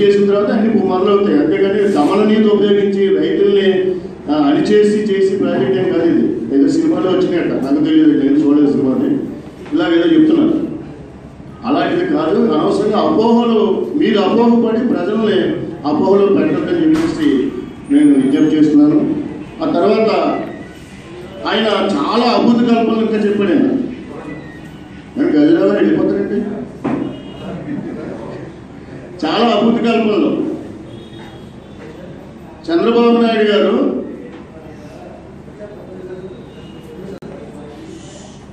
చేసిన తర్వాత అన్ని మొదలవుతాయి అంతేగాని దమననీతి ఉపయోగించి రైతుల్ని అణిచేసి చేసి ప్రాజెక్ట్ ఏం కాదు ఇది. ఏదో సినిమాలో వచ్చినాయట. నాకు తెలియదు నేను చూడలేదు సినిమాని. ఇలాగేదో చెప్తున్నారు. అలాంటిది కాదు. అనవసరంగా అపోహలు మీరు అపోహపడి ప్రజల్ని అపోహలు పెట్టడం చెప్పేసి నేను విజ్ఞప్తి చేస్తున్నాను. ఆ తర్వాత ఆయన చాలా అద్భుత కల్పనలు ఇంకా చెప్పాడు ఆయన. నేను గదిలో వెళ్ళిపోతానండి చాలా అభివృద్ధి కల్పనలు. చంద్రబాబు నాయుడు గారు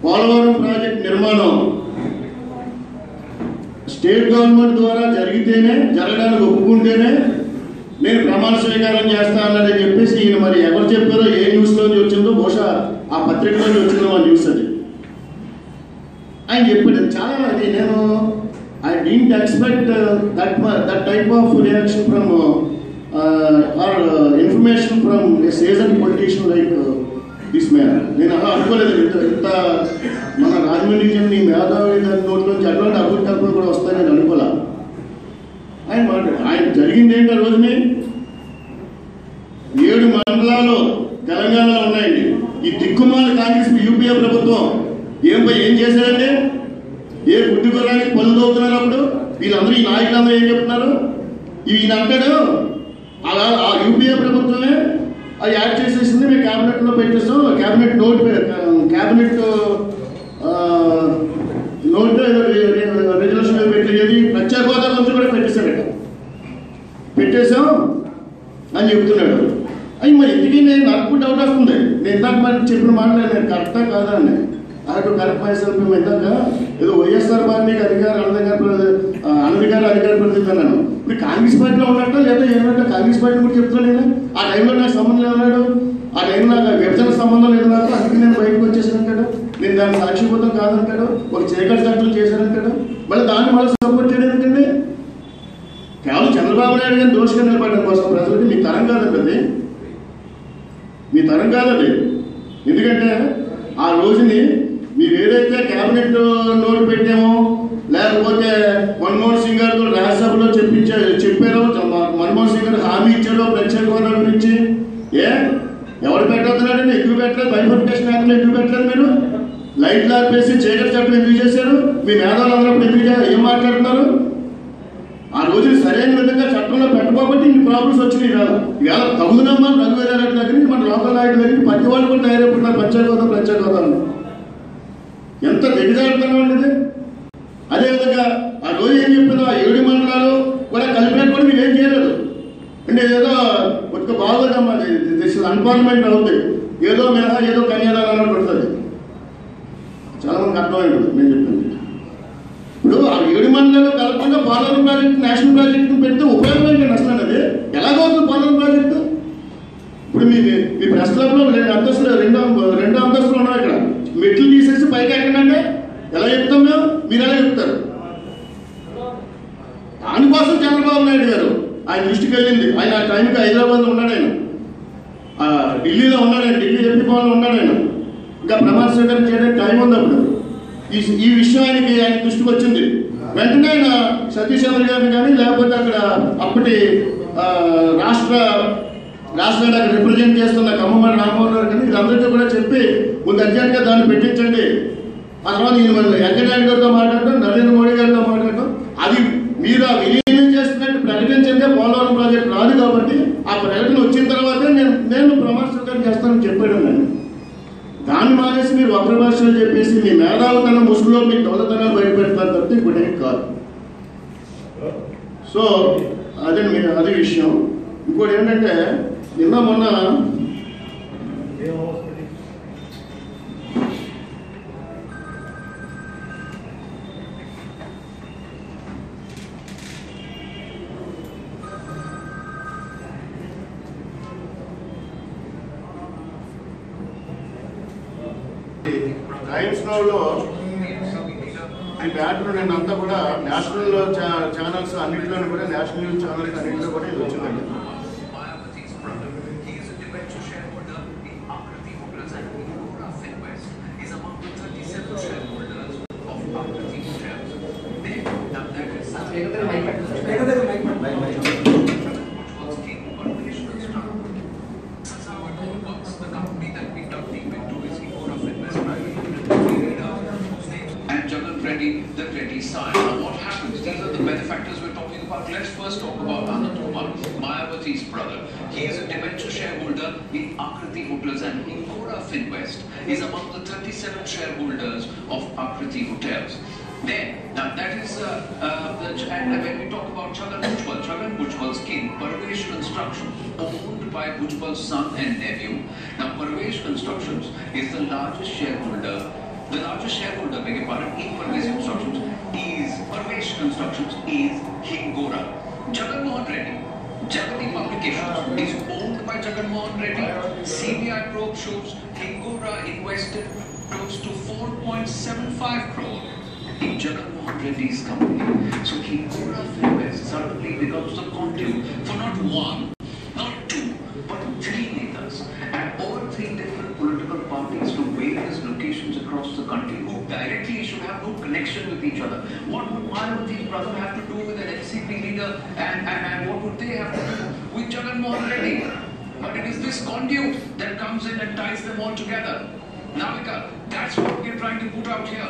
పోలవరం ప్రాజెక్ట్ నిర్మాణం స్టేట్ గవర్నమెంట్ ద్వారా జరిగితేనే జరగడానికి ఒప్పుకుంటేనే నేను ప్రమాణ స్వీకారం చేస్తానని చెప్పేసి ఈయన మరి ఎవరు చెప్పారో ఏ న్యూస్లోంచి వచ్చిందో బహుశా ఆ పత్రికలోంచి వచ్చిందో ఆ న్యూస్ అది. ఆయన చెప్పాడు చాలా అది నేను I didn't expect that that type of reaction from or information from a season politician like this man నేను అలా అనుకోలేదు. ఇంత ఇంత మన రాజమండ్రి చెందిన ఈ మేధావి గారి నోట్లోంచి అటువంటి అభివృద్ధి కల్పన కూడా వస్తాయని నేను అనుకోలే. ఆయన మాట ఆయన జరిగింది ఏంటి ఆ రోజుని? ఏడు మండలాలు తెలంగాణలో ఉన్నాయండి ఈ దిక్కుమాల కాంగ్రెస్ యూపీఏ ప్రభుత్వం ఏం పోయి ఏం చేశారంటే గుడ్డి గుర్రానికి పనులు తవ్వుతున్నారు వీళ్ళందరూ ఈ నాయకులందరూ ఏం చెప్తున్నారు? ఈయన అంటాడు అలా ఆ యూపీఏ ప్రభుత్వమే అది యాడ్ చేసేసింది మేము క్యాబినెట్లో పెట్టేస్తాం cabinet note cabinet note resolution మీద పెట్టేది ప్రత్యేక హోదా గురించి కూడా పెట్టేశాడట పెట్టేశాం అని చెప్తున్నాడు. అవి మరి ఇంటికి నేను నాకు డౌట్ వస్తుంది. నేను ఇందాక మరి చెప్పిన మాటలు నేను కరెక్టా కాదా అని. అటు కరెక్ట్ మైసెల్ఫ్ ఇందాక. ఏదో వైఎస్ఆర్ పార్టీకి అధికార అనధికార అనధికార అధికార ప్రతినిధి అన్నాను ఇప్పుడు కాంగ్రెస్ పార్టీలో ఉన్నట్ట లేదా ఏమంటే కాంగ్రెస్ పార్టీ కూడా చెప్తున్నాను నేను. ఆ టైంలో నాకు సంబంధం లేదన్నాడు ఆ టైంలో నాకు విభజన సంబంధం లేదు నాకు. అందుకే నేను బయటకు వచ్చేసానంటాడు. నేను దాన్ని సాక్షిభూతం కాదంటాడు. ఒక చీకటి చట్టం చేశానంటాడు. మళ్ళీ దాన్ని మళ్ళీ సపోర్ట్ చేయడం ఎందుకండి? కేవలం చంద్రబాబు నాయుడు గారిని దోషంగా నిలబడడం కోసం ప్రజలకి మీ తరం కాదండి అది. మీ తరం కాదండి. ఎందుకంటే ఆ రోజుని మీరు ఏదైతే క్యాబినెట్ నోటు పెట్టామో లేకపోతే మన్మోహన్ సింగ్ గారితో రాజ్యసభలో చెప్పించే చెప్పారో మన్మోహన్ సింగ్ గారు హామీ ఇచ్చారో ప్రత్యేక హోదా గురించి ఏ? ఎవరు పెట్టొద్దున్నారండి ఎక్కువ పెట్టలేదు. బైఫర్కేషన్ యాక్ట్లో ఎక్కువ పెట్టలేదు మీరు. లైట్లు ఆర్పేసి చీకటి చట్టం ఎందుకు చేశారు? మీ మేధావులు అందరూ ఎందుకు ఏం మాట్లాడుతున్నారు? ఆ రోజు సరైన విధంగా చట్టంలో పెట్టకపోతే ఇన్ని ప్రాబ్లమ్స్ వచ్చినాయి ఇవాళ ఇవాళ తగుదనమ్మా రఘువీర రెడ్డి దగ్గర మన లోకల్ నాయకుల దగ్గర ప్రతి వాళ్ళు కూడా తయారైపోతున్నారు. ప్రత్యేక హోదా ప్రత్యేక హోదాలు ఎంత దిగజారుతున్నాం అండి అదేవిధంగా ఆ రోజు ఏం చెప్పిందో ఆ ఏడు మండలాలు కూడా కలిపినట్టు కూడా మీరు ఏం చేయలేదు. అంటే ఏదో ఒక బాగోదమ్మా దిస్ ఇస్ అన్పార్లమెంట్ అవుతుంది ఏదో మినహా ఏదో కన్యాదానం అన్నట్టు పడుతుంది. చాలా మందికి అర్థమైంది నేను చెప్పింది ఇప్పుడు ఆ ఏడు మండలాలు కలపకుండా పోలవరం ప్రాజెక్ట్ నేషనల్ ప్రాజెక్ట్ పెడితే ఉపయోగం ఏంటి నష్టం అనేది ఎలాగవుతుంది పోలవరం ప్రాజెక్టు? ఇప్పుడు మీ మీ ప్రెస్ క్లబ్లో రెండు అంతస్తులు రెండో రెండో అంతస్తులు ఉన్నాయి ఇక్కడ. మెట్లు తీసేసి పైకి ఎక్కండి ఎలా చెప్తాం మేము? మీరు ఎలా చెప్తారు? దానికోసం చంద్రబాబు నాయుడు గారు ఆయన దృష్టికి వెళ్ళింది. ఆయన ఆ టైంకి హైదరాబాద్లో ఉన్నాడు ఆయన. ఆ, ఢిల్లీలో ఉన్నాడు ఆయన. ఢిల్లీ ఎంపీ భవన్లో ఉన్నాడు ఆయన. ఇంకా ప్రమాణ స్వీకారం చేయడానికి టైం ఉంది అప్పుడు. ఈ ఈ విషయం ఆయనకి ఆయన దృష్టికి వచ్చింది. వెంటనే ఆయన సతీష్ చంద్ర గారిని కానీ లేకపోతే అక్కడ అప్పటి రాష్ట్ర రాష్ట్రాన్ని అక్కడ రిప్రజెంట్ చేస్తున్న కమ్మవారి రామ్మోహన్ గారు కానీ వీళ్ళందరికీ కూడా చెప్పి ముందు అర్జెంట్గా దాన్ని పెట్టించండి. ఆ తర్వాత ఈయన మన వెంకయ్యనాయుడు గారితో మాట్లాడటం నరేంద్ర మోడీ గారితో మాట్లాడటం అది మీరు ఆ విలీనం చేస్తున్నట్టు ప్రకటించిందే పోలవరం ప్రాజెక్ట్ రాదు కాబట్టి ఆ ప్రకటన వచ్చిన తర్వాతే నేను నేను ప్రమాణ స్వీకారం చేస్తానని చెప్పాడు నేను దాన్ని మానేసి మీరు వక్ర భాషలో చెప్పేసి మీ మేధావుతనం ముసుగులో మీ దొంగతనాలు బయటపెడతారు తప్పితే ఇంకోటి కాదు. సో అదే మీ అదే విషయం. ఇంకోటి ఏంటంటే నిన్న మొన్న టైమ్స్ నౌలో ఈ బ్యాటర్ నేను అంతా కూడా నేషనల్ ఛానల్స్ అన్నింటిలోనూ కూడా నేషనల్ న్యూస్ ఛానల్స్ అన్నింటిలో కూడా ఇది వచ్చిందండి. Let's first talk about Anand Kumar, Mayawati's brother. He is a debenture shareholder in Akriti Hotels and Incora Finvest is among the 37 shareholders of Akriti Hotels. Then, now that is, uh, uh, the, and when we talk about Chagan Bhujbal, Chagan Bhujbal's king, Parvesh Construction, owned by Bhujbal's son and nephew. Now, Parvesh Constructions is the largest shareholder, the largest shareholder, beg your pardon, in Parvesh Constructions is, Parvesh Constructions is Hingora. Jagan Mohan Reddy, Jagati Publications is owned by Jagan Mohan Reddy. CBI probe shows Hingora invested close to 4.75 crore in Jagan Mohan Reddy's company. So Hingora Finvest suddenly becomes the conduit for not one, connection with each other. What would Manavati's brother have to do with an FCP leader and, and, and what would they have to do with Jagannath Reddy? But it is this conduit that comes in and ties them all together. Navika, that's what we're trying to put out here.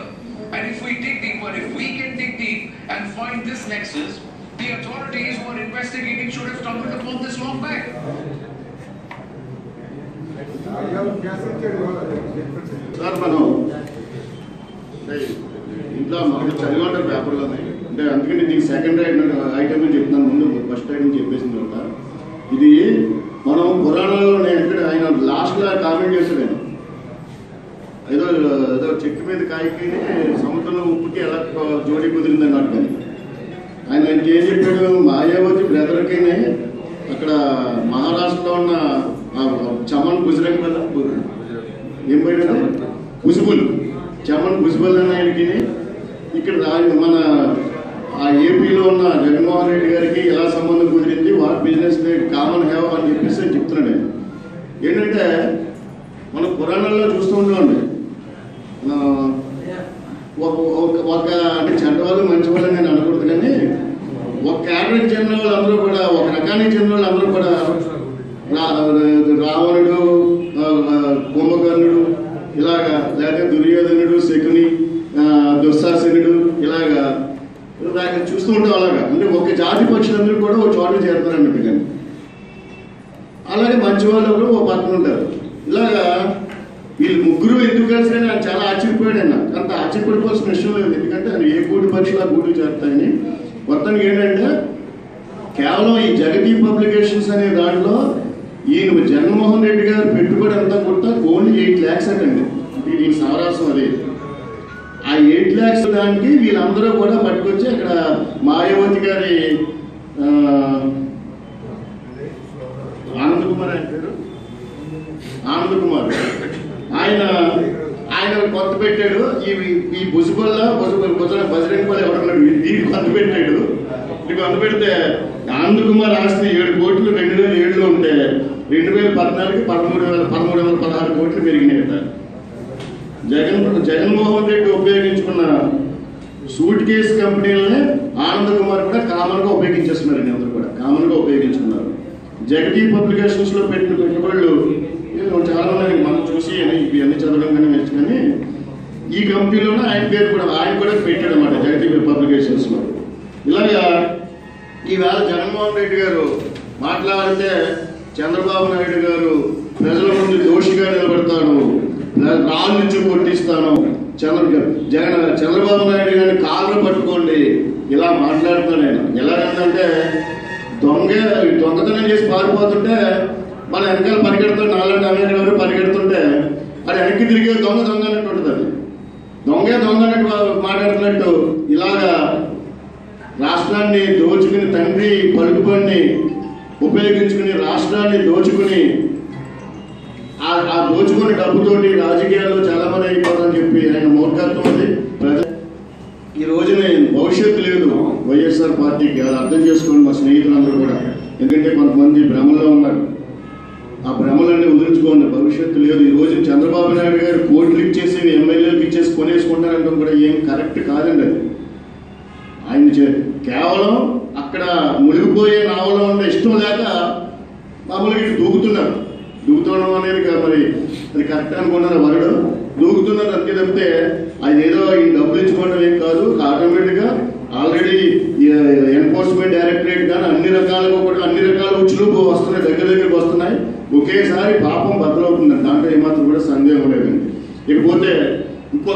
And if we dig deeper, if we can dig deep and find this nexus, the authorities who are investigating should have stumbled upon this long back. Sir, Manu, ఇంట్లో మనకి చదివి పేపర్లోనే అంటే అందుకని నీకు second item అని చెప్తున్నాను ముందు first item చెప్పేసింది ఒక ఇది మనం పురాణాల్లో ఎక్కడ ఆయన లాస్ట్లో కామెంట్ చేశాడు ఆయన. ఏదో ఏదో చెట్టు మీద కాయకి సముద్రంలో ఉప్పుకి ఎలా జోడీ కుదిరిందని అన్నట్టు ఆయన ఇంకేం చెప్పాడు మాయావతి బ్రదర్కి అక్కడ మహారాష్ట్రలో ఉన్న చమన్ గుజరాత్ వల్ల ఏం పోయినా కుసుబుల్ చమన్ కుసుబుల్ అనే ఆయనకి ఇక్కడ మన ఆ ఏపీలో ఉన్న జగన్మోహన్ రెడ్డి గారికి ఎలా సంబంధం కుదిరింది వాట్ బిజినెస్ కామన్ హ్యావ్ అని చెప్పేసి ఆయన చెప్తున్నాడు ఏంటంటే మన పురాణాల్లో చూస్తూ ఉంటామండి. ఒక ఒక- ఒక అంటే చెడ్డవాళ్ళు మంచి వాళ్ళు నేను అనకూడదు కానీ ఒక క్యారెక్టర్ చెందిన వాళ్ళందరూ కూడా ఒక రకానికి చెందిన వాళ్ళందరూ కూడా రా- రావణుడు ఆ, ఆ, కుంభకర్ణుడు ఇలాగా లేకపోతే దుర్యోధనుడు శకుని ఆ, దుశ్శాసనుడు ఇలాగా ఇలాగ చూస్తూ ఉంటాం అలాగా అంటే ఒక కూడా ఒక చోట చేరుతారు అన్నట్టు కానీ. అలాగే మంచి వాళ్ళు ఒకరు ఒక పక్కన ఉంటారు. ఇలాగా వీళ్ళు ముగ్గురు ఎందుకు కలిసి ఆయన చాలా ఆశ్చర్యపోయాడు అన్న అంత ఆశ్చర్యపడిపోవాల్సిన విషయం లేదు. ఎందుకంటే ఆయన ఏ గూడు పక్షులు ఆ గూడు చేరుతాయని మొత్తానికి ఏంటంటే కేవలం ఈ జగతి పబ్లికేషన్స్ అనే దాంట్లో ఈయన జగన్మోహన్ రెడ్డి గారు పెట్టుబడి అంతా కూడా ఓన్లీ ఎయిట్ ల్యాక్స్ అండి. అంటే దీని సారాంశం అది. ఆ ఎయిట్ ల్యాక్స్ దానికి వీళ్ళందరూ కూడా పట్టుకొచ్చి అక్కడ మాయావతి గారి ఆనంద్ కుమార్ ఆయన పేరు? ఆనంద్ కుమార్. ఆయన ఆయన కొత్త పెట్టాడు. ఈ ఈ బుసుబల్ల బుజ బజరంగ పల్లి ఎవరన్నాడు వీడికి కొత్త పెట్టాడు. ఇది కొత్త పెడితే ఆనంద్ కుమార్ ఆస్తి ఏడు కోట్లు రెండు వేల ఏడులో ఉంటే రెండు వేల పద్నాలుగు పదమూడు వేల పదమూడు వందల పదహారు కోట్లు పెరిగినాయి కదా జగన్ జగన్మోహన్ రెడ్డి ఉపయోగించుకున్న సూట్ కేస్ కంపెనీలనే ఆనంద్ కుమార్ కూడా కామన్గా ఉపయోగించేస్తున్నారండి అందరూ కూడా. కామన్గా ఉపయోగించుకున్నారు. జగతి పబ్లికేషన్స్లో పెట్టిన పెట్టుబడులు ఏదో చాలా ఉన్నాయి. మనం చూసి ఇవన్నీ చదవడం కానీ మెచ్చు కానీ ఈ కంపెనీలోనే ఆయన పేరు కూడా ఆయన కూడా పెట్టాడు అనమాట జగతి పబ్లికేషన్స్లో. ఇలాగా ఈవేళ జగన్మోహన్ రెడ్డి గారు మాట్లాడితే చంద్రబాబు నాయుడు గారు ప్రజల ముందు దోషిగా నిలబడతాను రాళ్ళు నుంచి కొట్టిస్తాను. చంద్ర జగన్ చంద్రబాబు నాయుడు గారిని కాళ్ళు పట్టుకోండి. ఇలా మాట్లాడుతున్నాను నేను. ఏంటంటే దొంగ దొంగతనం చేసి పారిపోతుంటే మన వెనకాల పరిగెడుతుంటే నాలుగు అమెరికా గారు పరిగెడుతుంటే అది వెనక్కి తిరిగే దొంగ దొంగ అన్నట్టు ఉంటుంది అది. దొంగే దొంగ అన్నట్టు మాట్లాడుతున్నట్టు ఇలాగా రాష్ట్రాన్ని దోచుకుని తండ్రి పలుకుబడిని ఉపయోగించుకుని రాష్ట్రాన్ని దోచుకుని ఆ డబ్బుతోటి రాజకీయాల్లో చాలా మంది అయిపోతారని చెప్పి ఆయన మూర్ఖత్వం ఉంది. ఈ రోజున భవిష్యత్తు లేదు. వైఎస్ఆర్ పార్టీకి అది అర్థం చేసుకోండి మా స్నేహితులందరూ కూడా. ఎందుకంటే కొంతమంది భ్రమలో ఉన్నారు. ఆ భ్రమలన్నీ వదిలించుకోండి. భవిష్యత్తు లేదు. ఈ రోజు చంద్రబాబు నాయుడు గారు కోట్లు ఇచ్చేసి ఎమ్మెల్యేలకు ఇచ్చేసి కొనేసుకుంటారంటే కూడా ఏం కరెక్ట్ కాదండి అది. ఆయన చే- కేవలం అక్కడ మునిగిపోయే నావలో ఉన్న ఇష్టం లేక మామూలుగా ఇటు దూకుతున్నారు. దూకుతుండడం అనేది మరి. అది కరెక్ట్ అనుకున్నారు వరుడు? దూకుతున్నారు అంతే తప్పితే ఆయన ఏదో ఈ డబ్బులు ఇచ్చుకోవడం ఏం కాదు. ఆటోమేటిక్గా ఆల్రెడీ ఎన్ఫోర్స్మెంట్ డైరెక్టరేట్ కానీ అన్ని రకాలుగా కూడా అన్ని రకాల ఉచ్చులు వస్తున్నాయి దగ్గర దగ్గరకు వస్తున్నాయి. ఒకేసారి పాపం బద్దలవుతుంది దాంట్లో ఏమాత్రం కూడా సందేహం లేదండి ఇకపోతే ఇంకో